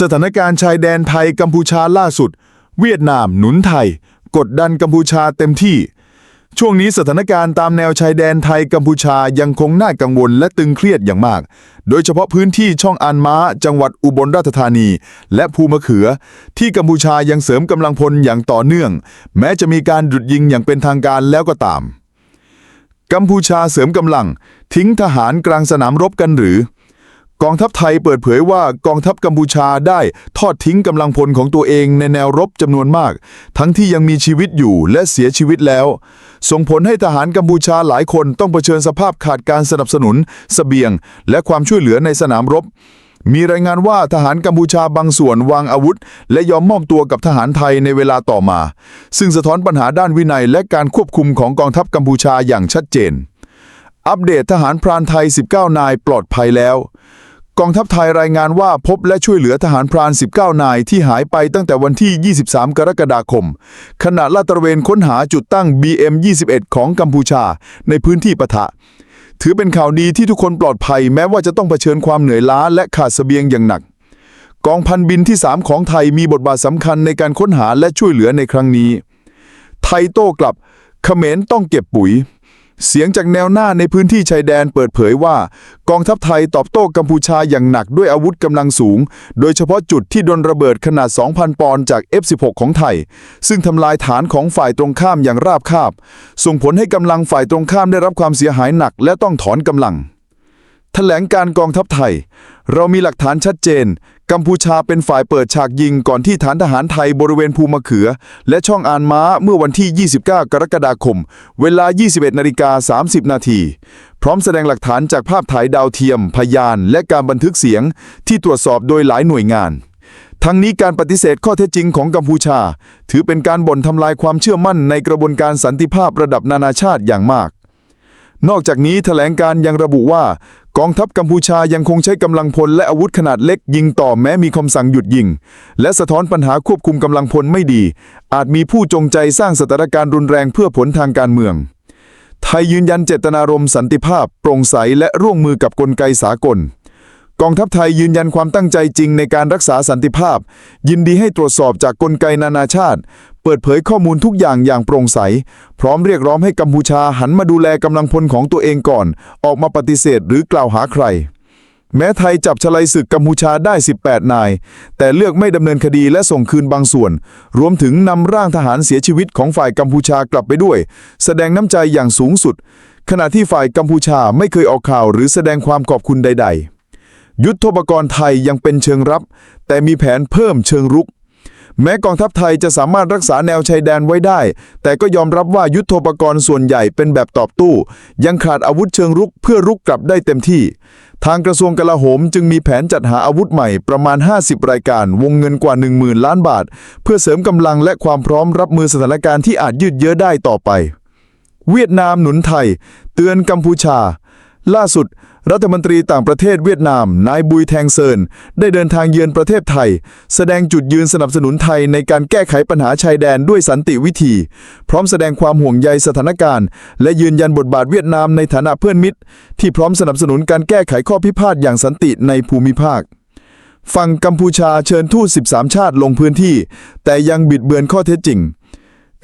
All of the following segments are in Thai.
สถานการณ์ชายแดนไทยกัมพูชาล่าสุด เวียดนามหนุนไทย กดดันกัมพูชาเต็มที่ ช่วงนี้สถานการณ์ตามแนวชายแดนไทยกัมพูชายังคงน่ากังวลและตึงเครียดอย่างมาก โดยเฉพาะพื้นที่ช่องอันม้า จังหวัดอุบลราชธานี และภูมะเขือ ที่กัมพูชายังเสริมกำลังพลอย่างต่อเนื่อง แม้จะมีการหยุดยิงอย่างเป็นทางการแล้วก็ตาม กัมพูชาเสริมกำลัง ทิ้งทหารกลางสนามรบกันหรือ กองทัพไทยเปิดเผยว่ากองทัพกัมพูชาได้ทอดทิ้งกำลังพลของตัวเองในแนวรบจำนวนมาก ทั้งที่ยังมีชีวิตอยู่และเสียชีวิตแล้ว ส่งผลให้ทหารกัมพูชาหลายคนต้องเผชิญสภาพขาดการสนับสนุนเสบียง และความช่วยเหลือในสนามรบ มีรายงานว่าทหารกัมพูชาบางส่วนวางอาวุธ และยอมมอบตัวกับทหารไทยในเวลาต่อมา ซึ่งสะท้อนปัญหาด้านวินัย และการควบคุมของกองทัพกัมพูชาอย่างชัดเจน อัปเดตทหารพรานไทย 19 นายปลอดภัยแล้ว กองทัพไทยรายงานว่าพบและช่วยเหลือทหารพราน 19 นายที่หายไปตั้งแต่วันที่ 23 กรกฎาคม ขณะลาดตระเวนค้นหาจุดตั้ง BM21 ของกัมพูชาในพื้นที่ปะทะ ถือเป็นข่าวดีที่ทุกคนปลอดภัยแม้ว่าจะต้องเผชิญความเหนื่อยล้าและขาดเสบียงอย่างหนัก กองพันบินที่ 3 ของไทยมีบทบาทสำคัญในการค้นหาและช่วยเหลือในครั้งนี้ ไทยโต้กลับเขมรต้องเก็บปุ๋ย เสียงจากแนวหน้าในพื้นที่ชายแดนเปิดเผยว่า กองทัพไทยตอบโต้กัมพูชาอย่างหนักด้วยอาวุธกำลังสูง โดยเฉพาะจุดที่โดนระเบิดขนาด 2,000 ปอนด์จาก F16 ของไทย ซึ่งทำลายฐานของฝ่ายตรงข้ามอย่างราบคาบ ส่งผลให้กำลังฝ่ายตรงข้ามได้รับความเสียหายหนักและต้องถอนกำลัง แถลงการกองทัพไทย เรามีหลักฐานชัดเจน กัมพูชาเป็นฝ่ายเปิดฉากยิงก่อนที่ฐานทหารไทยบริเวณภูมะเขือ และช่องอานม้าเมื่อวันที่ 29 กรกฎาคม เวลา 21นาฬิกา30 นาทีพร้อมแสดงหลักฐานจากภาพถ่ายดาวเทียม พยาน และการบันทึกเสียงที่ตรวจสอบโดยหลายหน่วยงานทั้งนี้การปฏิเสธข้อเท็จจริงของกัมพูชา ถือเป็นการบ่นทำลายความเชื่อมั่นในกระบวนการสันติภาพระดับนานาชาติอย่างมาก นอกจากนี้แถลงการยังระบุว่า กองทัพกัมพูชายังคงใช้กำลังพลและอาวุธขนาดเล็กยิงต่อแม้มีคำสั่งหยุดยิง และสะท้อนปัญหาควบคุมกำลังพลไม่ดี อาจมีผู้จงใจสร้างสถานการณ์รุนแรงเพื่อผลทางการเมือง ไทยยืนยันเจตนารมณ์สันติภาพ โปร่งใสและร่วมมือกับกลไกสากลกองทัพไทยยืนยันความตั้งใจจริงในการรักษาสันติภาพ ยินดีให้ตรวจสอบจากกลไกนานาชาติ ปิดเผยข้อมูลทุกอย่างอย่างโปร่งใส พร้อมเรียกร้องให้กัมพูชาหันมาดูแลกำลังพลของตัวเองก่อน ออกมาปฏิเสธหรือกล่าวหาใคร แม้ไทยจับชลัยศึกกัมพูชาได้ 18 นาย แต่เลือกไม่ดำเนินคดีและส่งคืนบางส่วน รวมถึงนำร่างทหารเสียชีวิตของฝ่ายกัมพูชากลับไปด้วย แสดงน้ำใจอย่างสูงสุด ขณะที่ฝ่ายกัมพูชาไม่เคยออกข่าวหรือแสดงความขอบคุณใด ๆ ยุทธปกรณ์ไทยยังเป็นเชิงรับ แต่มีแผนเพิ่มเชิงรุก แม้กองทัพไทยจะสามารถรักษาแนวชายแดนไว้ได้ แต่ก็ยอมรับว่ายุทธปกรณ์ส่วนใหญ่เป็นแบบตอบตู้ ยังขาดอาวุธเชิงรุกเพื่อรุกกลับได้เต็มที่ ทางกระทรวงกลาโหมจึงมีแผนจัดหาอาวุธใหม่ประมาณ 50 รายการ วงเงินกว่า 10,000 ล้านบาท เพื่อเสริมกำลังและความพร้อมรับมือสถานการณ์ที่อาจยืดเยื้อได้ต่อไป เวียดนามหนุนไทย เตือนกัมพูชา ล่าสุด รัฐมนตรีต่างประเทศเวียดนาม นายบุยแทงเซิน ได้เดินทางเยือนประเทศไทย แสดงจุดยืนสนับสนุนไทยในการแก้ไขปัญหาชายแดนด้วยสันติวิธี พร้อมแสดงความห่วงใยสถานการณ์ และยืนยันบทบาทเวียดนามในฐานะเพื่อนมิตร ที่พร้อมสนับสนุนการแก้ไขข้อพิพาทอย่างสันติในภูมิภาคฝั่งกัมพูชาเชิญทูต 13 ชาติลงพื้นที่ แต่ยังบิดเบือนข้อเท็จจริง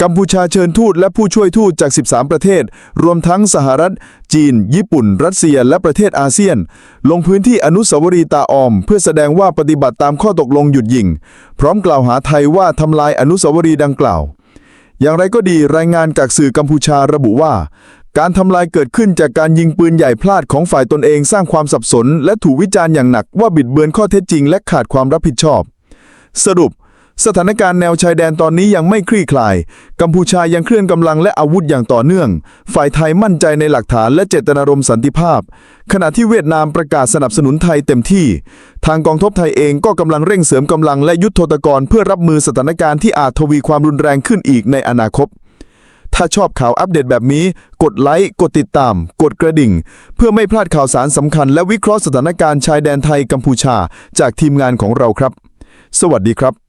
กัมพูชาเชิญทูตและผู้ช่วยทูตจาก 13 ประเทศ รวมทั้งสหรัฐ จีน ญี่ปุ่น รัสเซีย และประเทศอาเซียน ลงพื้นที่อนุสาวรีย์ตาออม เพื่อแสดงว่าปฏิบัติตามข้อตกลงหยุดยิง พร้อมกล่าวหาไทยว่าทำลายอนุสาวรีย์ดังกล่าว อย่างไรก็ดีรายงานจากสื่อกัมพูชาระบุว่า การทำลายเกิดขึ้นจากการยิงปืนใหญ่พลาดของฝ่ายตนเองสร้างความสับสน และถูกวิจารณ์อย่างหนักว่าบิดเบือนข้อเท็จจริง และขาดความรับผิดชอบ สรุป สถานการณ์แนวชายแดนตอนนี้ยังไม่คลี่คลาย กัมพูชายังเคลื่อนกำลังและอาวุธอย่างต่อเนื่อง ฝ่ายไทยมั่นใจในหลักฐานและเจตนารมณ์สันติภาพ ขณะที่เวียดนามประกาศสนับสนุนไทยเต็มที่ ทางกองทัพไทยเองก็กำลังเร่งเสริมกำลังและยุทธโธตกรเพื่อรับมือสถานการณ์ที่อาจทวีความรุนแรงขึ้นอีกในอนาคต ถ้าชอบข่าวอัปเดตแบบนี้ กดไลค์ กดติดตาม กดกระดิ่ง เพื่อไม่พลาดข่าวสารสำคัญ และวิเคราะห์สถานการณ์ชายแดนไทยกัมพูชา จากทีมงานของเราครับ สวัสดีครับ